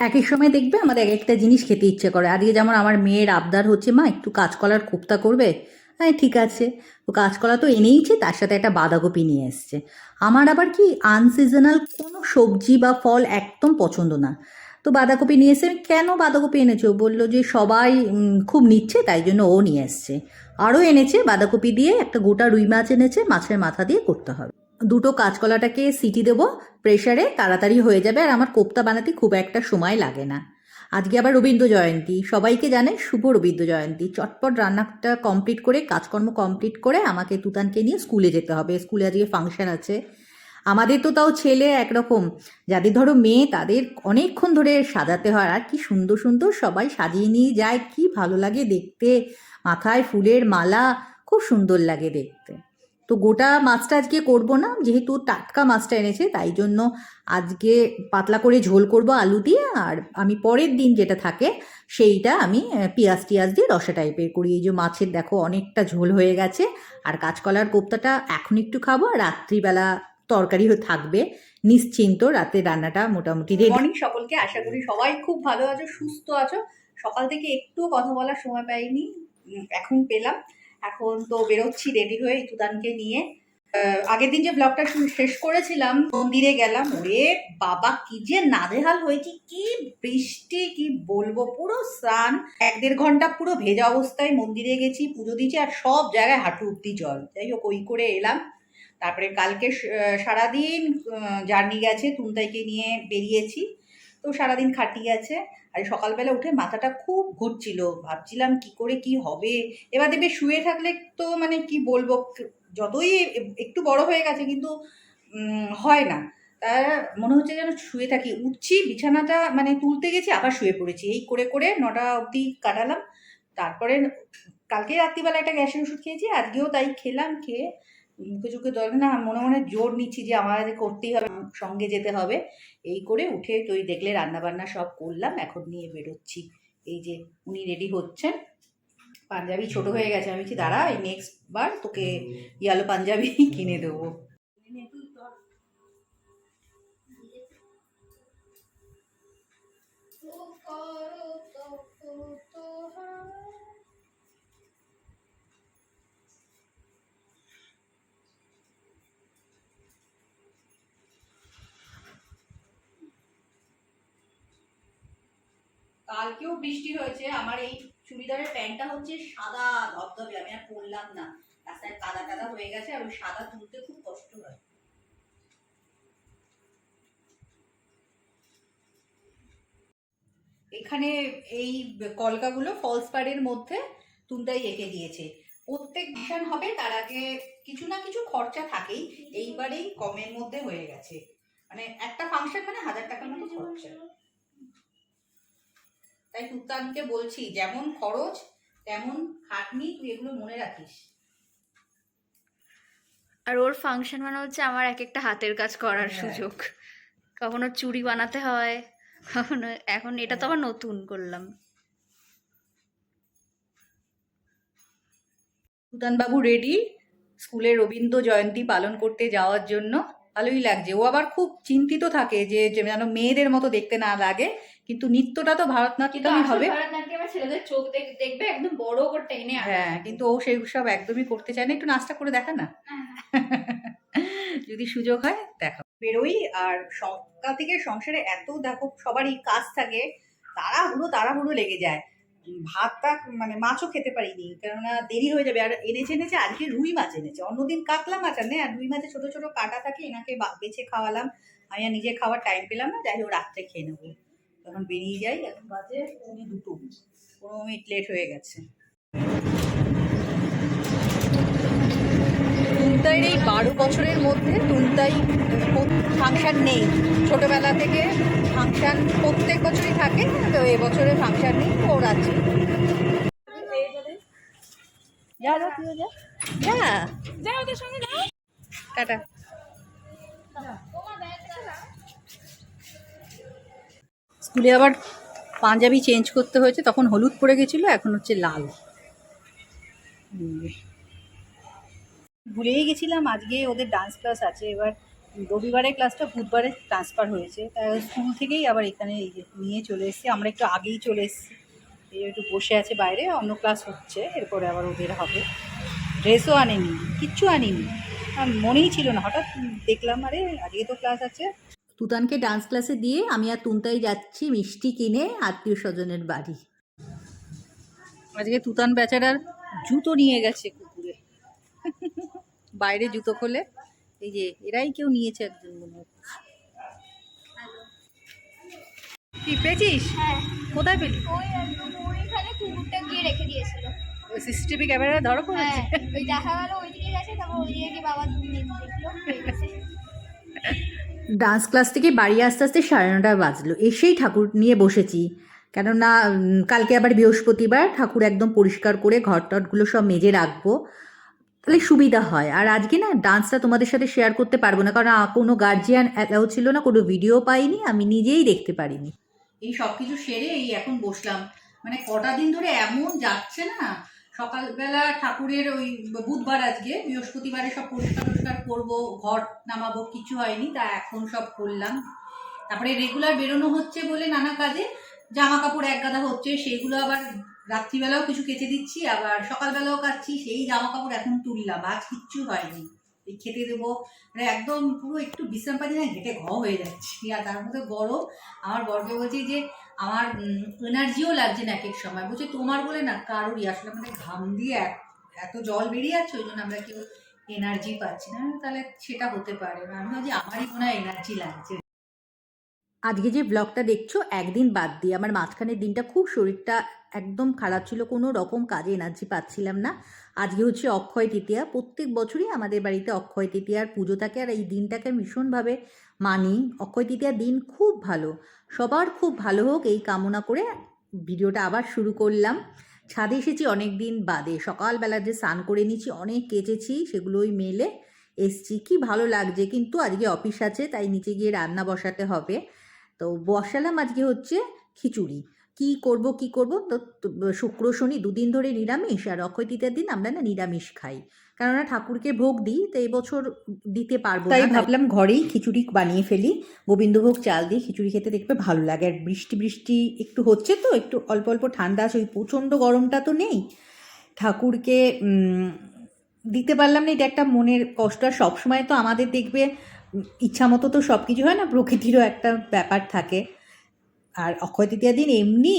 এক এক সময় দেখবে আমাদের এক একটা জিনিস খেতে ইচ্ছে করে। আজকে যেমন আমার মেয়ের আবদার হচ্ছে, মা, একটু কাঁচকলার কোপ্তা করবে? হ্যাঁ ঠিক আছে। তো কাঁচকলা তো এনেইছে, তার সাথে একটা বাঁধাকপি নিয়ে এসছে। আমার আবার কি আনসিজনাল কোনো সবজি বা ফল একদম পছন্দ না। তো বাঁধাকপি নিয়ে এসে, কেন বাঁধাকপি এনেছো? বলল যে, সবাই খুব নিচ্ছে, তাই জন্য ও নিয়ে এসছে। আরও এনেছে, বাঁধাকপি দিয়ে একটা গোটা রুই মাছ এনেছে, মাছের মাথা দিয়ে করতে হবে। দুটো কাঁচকলাটাকে সিটি দেবো প্রেশারে তাড়াতাড়ি হয়ে যাবে আর আমার কোপ্তা বানাতে খুব একটা সময় লাগে না। আজকে আবার রবীন্দ্র জয়ন্তী, সবাইকে জানে শুভ রবীন্দ্র জয়ন্তী। চটপট রান্নাটা কমপ্লিট করে, কাজকর্ম কমপ্লিট করে আমাকে তুতানকে নিয়ে স্কুলে যেতে হবে। স্কুলে আজকে ফাংশন আছে। আমাদের তো তাও ছেলে একরকম। যাদের ধরো মেয়ে, তাদের অনেকক্ষণ ধরে সাজাতে হয়। আর কি সুন্দর সুন্দর সবাই সাজিয়ে নিয়ে যায়, কি ভালো লাগে দেখতে। মাথায় ফুলের মালা, খুব সুন্দর লাগে দেখতে। তো গোটা মাছটা আজকে করব না, যেহেতু টাটকা মাছটা এনেছে, তাই জন্য আজকে পাতলা করে ঝোল করব আলু দিয়ে, আর আমি পরের দিন যেটা থাকে সেইটা আমি পেঁয়াজ টিয়াজ দিয়ে রসা টাইপের করি। এই যে মাছের দেখো অনেকটা ঝোল হয়ে গেছে, আর কাঁচকলার কোপ্তাটা এখন একটু খাব রাত্রিবেলা তরকারি থাকবে। নিশ্চিন্ত রাতে রান্নাটা মোটামুটি রেডি সকলকে, আশা করি সবাই খুব ভালো আছো, সুস্থ আছো। সকাল থেকে একটু কথা বলার সময় পাইনি এখন পেলাম। এখন তো বেরোচ্ছি রেডি হয়ে ইতুদানকে নিয়ে। আগের দিন যে ব্লগটা শেষ করেছিলাম, মন্দিরে গেলাম। ওরে বাবা, কি যে নাজেহাল হয়েছি কি বৃষ্টি, কি বলব, পুরো স্নান। এক দেড় ঘণ্টা পুরো ভেজা অবস্থায় মন্দিরে গেছি, পুজো দিয়েছি আর সব জায়গায় হাঁটু অব্দি জল। যাই হোক, ওই করে এলাম। তারপরে কালকে সারাদিন জার্নি গেছে তুনতাইকে নিয়ে বেরিয়েছি। তো সারাদিন খাটি গেছে আর সকালবেলা উঠে মাথাটা খুব ঘুরছিল। ভাবছিলাম কি করে কি হবে? এবার দেখবে শুয়ে থাকলে তো মানে কি বলব, যতই একটু বড় হয়ে গেছে কিন্তু হয় না। তার মনে হচ্ছে যেন শুয়ে থাকি। উঠছি, বিছানাটা মানে তুলতে গেছি, আবার শুয়ে পড়েছি। এই করে করে নটা অবধি কাটালাম। তারপরে কালকে রাত্রিবেলা একটা গ্যাসের ওষুধ খেয়েছি, আজকেও তাই খেলাম, খেয়ে মুখে চোখে দরকার না মনে মনে জোর নিচ্ছি যে আমার করতেই হবে, সঙ্গে যেতে হবে। এই করে উঠে তুই দেখলে রান্না বান্না সব করলাম, এখন নিয়ে বেরোচ্ছি। এই যে উনি রেডি হচ্ছেন। পাঞ্জাবি ছোট হয়ে গেছে, আমি বলছি, দাঁড়া, এই নেক্সট বার তোকে ইয়ালো পাঞ্জাবি কিনে দেবো। কালকেও বৃষ্টি হয়েছে, আমার এই চুড়িদারের প্যান্টটা হচ্ছে সাদা, ধবধবে, আমি আর পরলাম না। রাস্তায় কাদা টাদা হয়ে গেছে আর ওই সাদা তুলতে খুব কষ্ট হয়। এখানে এই কলকাগুলো ফলস পাড়ের মধ্যে তুনটাই এঁকে দিয়েছে। প্রত্যেক ভীষণ হবে, তার আগে কিছু না কিছু খরচা থাকেই, এইবারেই কমের মধ্যে হয়ে গেছে। মানে একটা ফাংশন মানে হাজার টাকার মতো খরচা। তাই তুত্তানকে বলছি যেমন খরচ তেমন খাটনি তুই এগুলো মনে রাখিস। আর ওর ফাংশন মানে হচ্ছে আমার এক একটা হাতের কাজ করার হ্যাঁ। সুযোগ। কখনো চুড়ি বানাতে হয় কখনো এখন এটা তো আবার নতুন করলাম। সুতানবাবু রেডি স্কুলে রবীন্দ্র জয়ন্তী পালন করতে যাওয়ার জন্য? ভালোই লাগছে। ও আবার খুব চিন্তিত থাকে যে যেন মেয়েদের মতো দেখতে না লাগে। কিন্তু নৃত্যটা তো ভারতনাট্যমই হবে। ছেলেদের চোখ দেখবে একদম বড় করে টেনে হ্যাঁ কিন্তু ও সেই সব একদমই করতে চায় না। একটু নাচটা করে দেখা না। যদি সুযোগ হয় দেখো। বেরোই আর সকাল থেকে সংসারে এত দেখো সবারই কাজ থাকে। তাড়াহুড়ো তাড়াহুড়ো লেগে যায়। ভাতটা মানে মাছও খেতে পারিনি, কেননা দেরি হয়ে যাবে। আর এনেছে এনেছে, আজকে রুই মাছ এনেছে। অন্যদিন কাতলা মাছ আনে, আর রুই মাছে ছোটো ছোটো কাটা থাকে, এনাকে বেছে খাওয়ালাম। আমি আর নিজে খাওয়ার টাইম পেলাম না, যাই হোক রাত্রে খেয়ে নেব। তখন বেরিয়ে যাই, এখন বাজে দুটো। পনেরো মিনিট লেট হয়ে গেছে। তুনতাইয়ের এই বারো বছরের মধ্যে তুনতাই ফাংশান নেই। ছোটবেলা থেকে ফাংশান প্রত্যেক বছরই থাকে তো এবছরে ফাংশান নেই ওর আছে। যা যা তুইও যা যা যা ওদের সঙ্গে যাও। টাটা। স্কুলে আবার পাঞ্জাবি চেঞ্জ করতে হয়েছে তখন হলুদ পড়ে গেছিল এখন হচ্ছে লাল। ভুলেই গেছিলাম আজকে ওদের ডান্স ক্লাস আছে এবার রবিবারের ক্লাসটা বুধবারে ট্রান্সফার হয়েছে। তাই স্কুল থেকেই আবার এখানে নিয়ে চলে এসেছি আমরা একটু আগেই চলে এসেছি। এই একটু বসে আছে বাইরে অন্য ক্লাস হচ্ছে এরপরে আবার ওদের হবে। ড্রেসও আনেনি কিচ্ছু আনিনি। আর মনেই ছিল না হঠাৎ দেখলাম আরে আজকে তো ক্লাস আছে। তুতানকে ডান্স ক্লাসে দিয়ে আমি আর তুনতাই যাচ্ছি মিষ্টি কিনে আত্মীয় স্বজনের বাড়ি। আজকে তুতান বেচারার জুতো নিয়ে গেছে। বাইরে জুতো খোলে। এই যে এরাই কেউ নিয়েছে একজন মনে কি পেয়েছিস? হ্যাঁ। কোথায় পেলি? ওই একদম ওইখানে কুকুরটা গিয়ে রেখে দিয়েছিল। ওই সিসিটিভি ক্যামেরা ধরো হ্যাঁ পড়েছে ওই দেখা গেল ওইদিকে গেছে তারপর ওইদিকে বাবা দেখল ডান্স ক্লাস থেকে বাড়ি আসতে আসতে সাড়ে নটা বাজলো। এসেই ঠাকুর নিয়ে বসেছি। কেননা কালকে আবার বৃহস্পতিবার ঠাকুর একদম পরিষ্কার করে ঘর টটগুলো সব মেজে রাখব। তাহলে সুবিধা হয়। আর আজকে না ডান্সটা তোমাদের সাথে শেয়ার করতে পারব না। কারণ কোনো গার্জিয়ান অ্যালাউ ছিল না, কোনো ভিডিও পাইনি, আমি নিজেই দেখতে পারিনি। এই সব কিছু সেরে এই এখন বসলাম। মানে কটা দিন ধরে এমন যাচ্ছে না, সকালবেলা ঠাকুরের ওই বুধবার আজকে, বৃহস্পতিবারে সব পরিষ্কার টরিষ্কার করব, ঘর নামাবো, কিছু হয়নি, তা এখন সব করলাম। তারপরে রেগুলার বেরোনো হচ্ছে বলে নানা কাজে জামা কাপড় এক গাদা হচ্ছে, সেগুলো আবার রাত্রিবেলাও কিছু কেচে দিচ্ছি, আবার সকালবেলাও কাচ্ছি সেই জামা কাপড় এখন তুললাম, আজ কিচ্ছু হয়নি। এই খেতে দেবো মানে একদম পুরো একটু বিশ্রাম পাচ্ছি না ঘেটে ঘ হয়ে যাচ্ছি, আর তার মধ্যে গরম। আমার বরকে বলছি যে, আমার এনার্জিও লাগছে না এক এক সময়। বলছে, তোমার বলে না, কারোরই। আসলে মানে ঘাম দিয়ে এত জল বেরিয়ে যাচ্ছে, ওই জন্য আমরা কেউ এনার্জি পাচ্ছি না। তাহলে সেটা হতে পারে। আমি ভাবছি, আমারই মনে হয় এনার্জি লাগছে। আজকে যে ব্লগটা দেখছ, একদিন বাদ দিয়ে। আমার মাঝখানের দিনটা খুব শরীরটা একদম খারাপ ছিল, কোনো রকম কাজে এনার্জি পাচ্ছিলাম না। আজকে হচ্ছে অক্ষয় তৃতীয়া। প্রত্যেক বছরই আমাদের বাড়িতে অক্ষয় তৃতীয়ার পুজো থাকে আর এই দিনটাকে ভীষণভাবে মানি। অক্ষয় তৃতীয়ার দিন খুব ভালো। সবার খুব ভালো হোক এই কামনা করে ভিডিওটা আবার শুরু করলাম। ছাদে এসেছি অনেক দিন বাদে। সকালবেলা যে স্নান করে নিয়েছি, অনেক কেচেছি, সেগুলোই মেলে এসছি। কি ভালো লাগছে। কিন্তু আজকে অফিস আছে, তাই নিচে গিয়ে রান্না বসাতে হবে। তো বসালাম আজকে হচ্ছে খিচুড়ি। কি করব কি করব? তো শুক্র শনি দুদিন ধরে নিরামিষ আর অক্ষয় তৃতীয়ার দিন আমরা না নিরামিষ খাই। কেননা ঠাকুরকে ভোগ দিই তো এই বছর দিতে পারব তাই ভাবলাম ঘরেই খিচুড়ি বানিয়ে ফেলি। গোবিন্দভোগ চাল দিয়ে খিচুড়ি খেতে দেখবে ভালো লাগে। আর বৃষ্টি বৃষ্টি একটু হচ্ছে তো একটু অল্প অল্প ঠান্ডা আছে ওই প্রচণ্ড গরমটা তো নেই। ঠাকুরকে উম, দিতে পারলাম না এটা একটা মনের কষ্ট। আর সবসময় তো আমাদের দেখবে ইচ্ছা মতো তো সব কিছু হয় না, প্রকৃতিরও একটা ব্যাপার থাকে। আর অক্ষয় তৃতীয়া দিন এমনি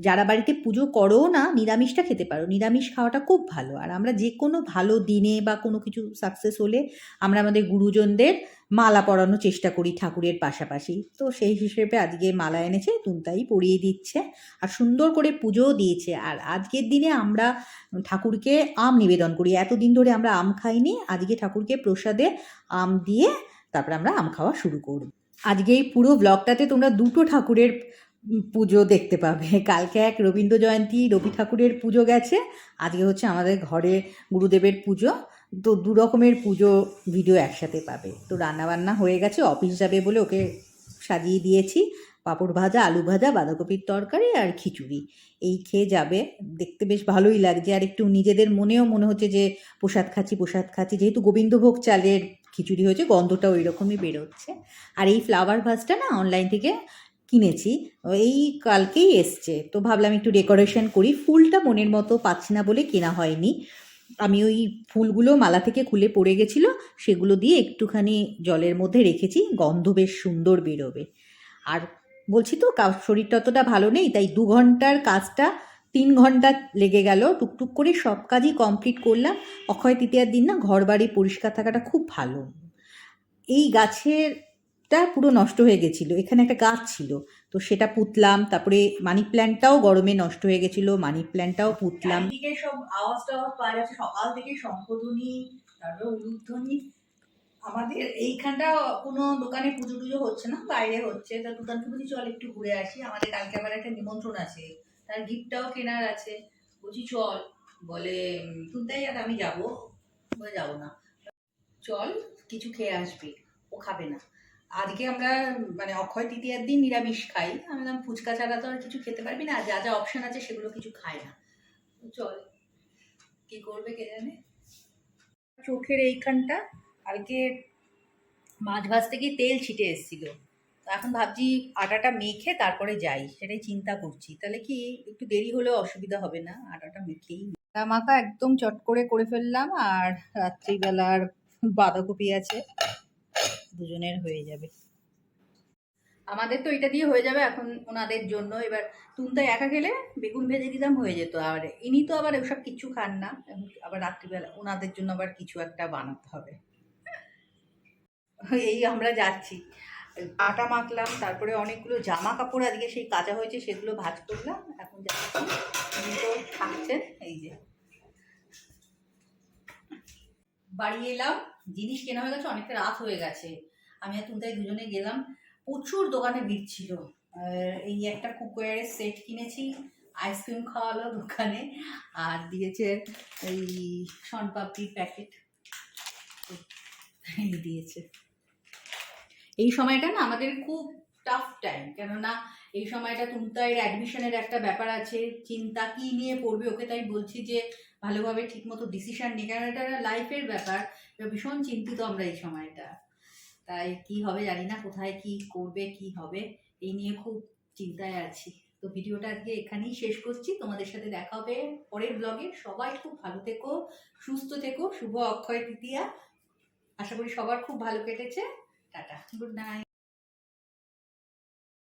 যারা বাড়িতে পুজো করো না, নিরামিষটা খেতে পারো। নিরামিষ খাওয়াটা খুব ভালো। আর আমরা যে কোনো ভালো দিনে বা কোনো কিছু সাকসেস হলে আমরা আমাদের গুরুজনদের মালা পরানোর চেষ্টা করি ঠাকুরের পাশাপাশি। তো সেই হিসেবে আজকে মালা এনেছে, তুনতাই পরিয়ে দিচ্ছে আর সুন্দর করে পুজোও দিয়েছে। আর আজকের দিনে আমরা ঠাকুরকে আম নিবেদন করি। এতদিন ধরে আমরা আম খাইনি, আজকে ঠাকুরকে প্রসাদে আম দিয়ে তারপর আমরা আম খাওয়া শুরু করব। আজকে এই পুরো ব্লগটাতে তোমরা দুটো ঠাকুরের পুজো দেখতে পাবে। কালকে এক রবীন্দ্র জয়ন্তী, রবি ঠাকুরের পুজো গেছে। আজকে হচ্ছে আমাদের ঘরে গুরুদেবের পুজো। তো দু রকমের পুজো ভিডিও একসাথে পাবে। তো রান্নাবান্না হয়ে গেছে অফিস যাবে বলে ওকে সাজিয়ে দিয়েছি। পাঁপড় ভাজা, আলু ভাজা, বাঁধাকপির তরকারি আর খিচুড়ি। এই খেয়ে যাবে। দেখতে বেশ ভালোই লাগছে। আর একটু নিজেদের মনেও মনে হচ্ছে যে প্রসাদ খাচ্ছি প্রসাদ খাচ্ছি। যেহেতু গোবিন্দভোগ চালের খিচুড়ি হয়েছে, গন্ধটা ওই রকমই বেরোচ্ছে। আর এই ফ্লাওয়ার ভাসটা না অনলাইন থেকে কিনেছি, এই কালকেই এসছে। তো ভাবলাম একটু ডেকোরেশন করি। ফুলটা মনের মতো পাচ্ছি না বলে কেনা হয়নি। আমি ওই ফুলগুলো মালা থেকে খুলে পড়ে গেছিল, সেগুলো দিয়ে একটুখানি জলের মধ্যে রেখেছি, গন্ধ বেশ সুন্দর বেরোবে। আর বলছি তো শরীরটা অতটা ভালো নেই, তাই দু ঘণ্টার কাজটা তিন ঘণ্টা লেগে গেল, টুকটুক করে সব কাজই কমপ্লিট করলাম। অক্ষয় তৃতীয়ার দিন না ঘর বাড়ি পরিষ্কার থাকাটা খুব ভালো। এই গাছেরটা পুরো নষ্ট হয়ে গেছিল, এখানে একটা গাছ ছিল। তো সেটা পুতলাম, তারপরে মানি প্ল্যান্টটাও গরমে নষ্ট হয়ে গেছিল, মানি প্ল্যান্টটাও পুতলাম। এদিকে সব আওয়াজ টাওয়াজ পাওয়া যাচ্ছে, সকাল থেকে শঙ্খধ্বনি তারপরে উলুধ্বনি। আমাদের এইখানটা কোনো দোকানে পুজো টুজো হচ্ছে না, বাইরে হচ্ছে। তা বলছি, চল একটু ঘুরে আসি। আমাদের কালকে আবার একটা নিমন্ত্রণ আছে। তার গিফটটাও কেনার আছে। বলছি, চল। বলে তুলতেই আর আমি যাব। বলে, যাব না। চল, কিছু খেয়ে আসবি। ও খাবে না। আজকে আমরা মানে অক্ষয় তৃতীয়ার দিন নিরামিষ খাই। আমি বললাম, ফুচকা ছাড়া তো আর কিছু খেতে পারবি না। যা যা অপশন আছে সেগুলো কিছু খাই না। চল। কি করবে কে জানে চোখের এইখানটা। কালকে মাছ ভাজতে গিয়ে তেল ছিটে এসেছিল। তো এখন ভাবছি আটাটা মেখে তারপরে যাই সেটাই চিন্তা করছি। তাহলে কি একটু দেরি হলেও অসুবিধা হবে না? আটাটা মেখেই মাখা একদম চট করে করে ফেললাম আর রাত্রিবেলার বাঁধাকপি আছে দুজনের হয়ে যাবে। আমাদের তো এটা দিয়ে হয়ে যাবে এখন ওনাদের জন্য। এবার তুমতা একা খেলে বেগুন ভেজে দিতাম হয়ে যেত। আর ইনি তো আবার ওসব কিছু খান না আবার রাত্রিবেলা ওনাদের জন্য আবার কিছু একটা বানাতে হবে। এই আমরা যাচ্ছি। আটা মাখলাম, তারপরে অনেকগুলো জামা কাপড় আজকে সেই কাঁচা হয়েছে, সেগুলো ভাজ করলাম, এখন তো থাকছেন এই যে। বাড়ি এলাম, জিনিস কেনা হয়ে গেছে, অনেকটা রাত হয়ে গেছে। আমি আর তুমতাই দুজনে গেলাম, প্রচুর দোকানে ভিড় ছিল। এই একটা কুকওয়ারের সেট কিনেছি, আইসক্রিম খাওয়ালো দোকানে, আর দিয়েছে এই শনপাপড়ির প্যাকেট। দিয়েছে। এই সময়টা না আমাদের খুব টাফ টাইম কেননা এই সময়টা তুমতাইয়ের অ্যাডমিশনের একটা ব্যাপার আছে, চিন্তা কি নিয়ে পড়বে ওকে তাই বলছি যে ভালোভাবে ঠিকমতো ডিসিশন নিই কারণ এটা লাইফের ব্যাপার ভীষণ চিন্তিত আমরা এই সময়টা। তাই কি হবে জানি না, কোথায় কি করবে, কি হবে, এই নিয়ে খুব চিন্তায় আছি। তো ভিডিওটা আজকে এখানেই শেষ করছি, তোমাদের সাথে দেখা হবে পরের ব্লগে সবাই খুব ভালো থেকো, সুস্থ থেকো, শুভ অক্ষয় তৃতীয়া। আশা করি সবার খুব ভালো কেটেছে। Tata good night